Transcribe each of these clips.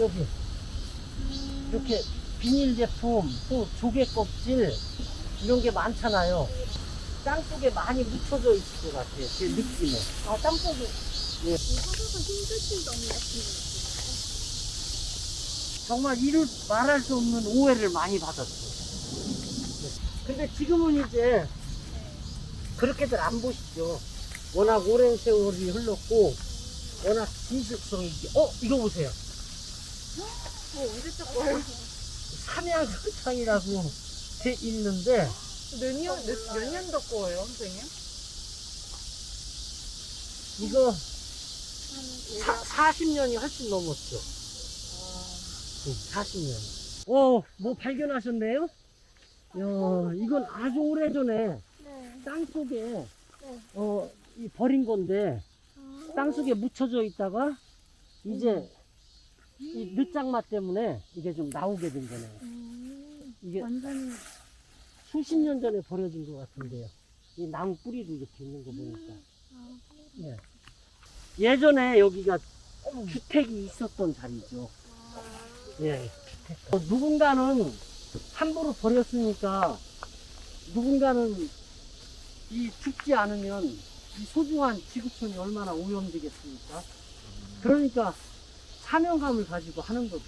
여기 이렇게 비닐 제품 또 조개 껍질 이런 게 많잖아요. 땅 속에 많이 묻혀져 있을 것 같아요. 제 느낌에. 아, 땅 속에. 예. 하다가 힘드신 점이 같은 정말 이를 말할 수 없는 오해를 많이 받았어요. 근데 지금은 이제 그렇게들 안 보시죠. 워낙 오랜 세월이 흘렀고, 워낙 진실성이, 있- 어, 이거 보세요. 뭐 언제 적 거예요? 삼양설탕이라고 돼 있는데, 몇 년, 몇, 몇 년도 거예요, 선생님? 이거 사, 40년이 훨씬 넘었죠. 응, 40년. 어, 뭐 발견하셨네요? 야, 이건 아주 오래전에 네. 땅 속에, 네. 어, 이 버린 건데, 아. 땅 속에 묻혀져 있다가, 이제, 이 늦장마 때문에 이게 좀 나오게 된 거네요. 음, 이게 완전히. 수십 년 전에 버려진 것 같은데요. 이 나무 뿌리도 이렇게 있는 거 보니까. 아, 예. 예전에 여기가 주택이 있었던 자리죠. 예. 어, 누군가는 함부로 버렸으니까 누군가는 이 죽지 않으면 이 소중한 지구촌이 얼마나 오염되겠습니까? 그러니까 사명감을 가지고 하는 거죠.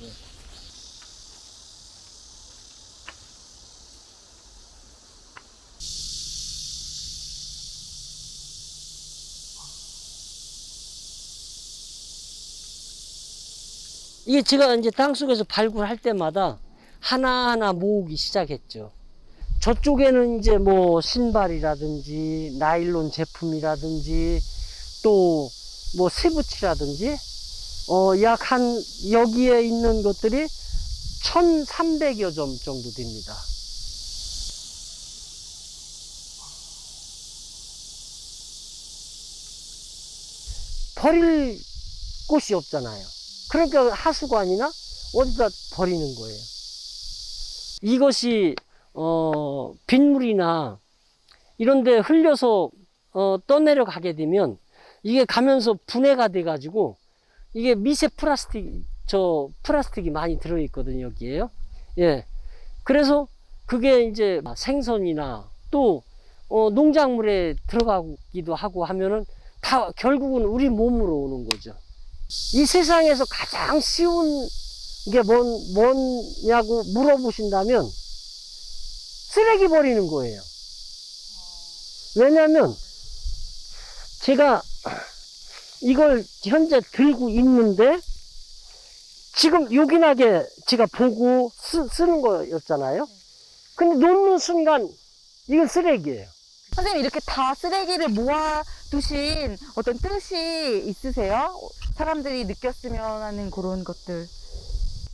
이게 제가 이제 땅속에서 발굴할 때마다 하나하나 모으기 시작했죠. 저쪽에는 이제 뭐 신발이라든지 나일론 제품이라든지 또 뭐 세부치라든지 어 약 한 여기에 있는 것들이 1300여 점 정도 됩니다. 버릴 곳이 없잖아요. 그러니까 하수관이나 어디다 버리는 거예요. 이것이 어, 빗물이나 이런 데 흘려서 어, 떠내려 가게 되면 이게 가면서 분해가 돼 가지고 이게 미세 플라스틱 저 플라스틱이 많이 들어 있거든요 여기에요. 예. 그래서 그게 이제 생선이나 또 어, 농작물에 들어가기도 하고 하면은 다 결국은 우리 몸으로 오는 거죠. 이 세상에서 가장 쉬운 게 뭔, 뭐냐고 물어보신다면 쓰레기 버리는 거예요. 왜냐면 제가 이걸 현재 들고 있는데 지금 요긴하게 제가 보고 쓰, 쓰는 거였잖아요. 근데 놓는 순간 이건 쓰레기예요. 선생님 이렇게 다 쓰레기를 모아 두신 어떤 뜻이 있으세요? 사람들이 느꼈으면 하는 그런 것들.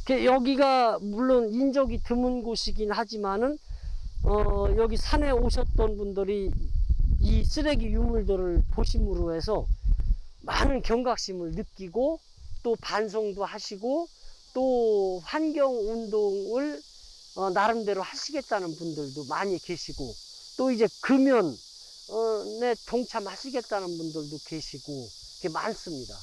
그 여기가 물론 인적이 드문 곳이긴 하지만은 어 여기 산에 오셨던 분들이 이 쓰레기 유물들을 보심으로 해서 많은 경각심을 느끼고 또 반성도 하시고 또 환경 운동을 어 나름대로 하시겠다는 분들도 많이 계시고 또 이제 금연에 동참하시겠다는 분들도 계시고 이게 많습니다.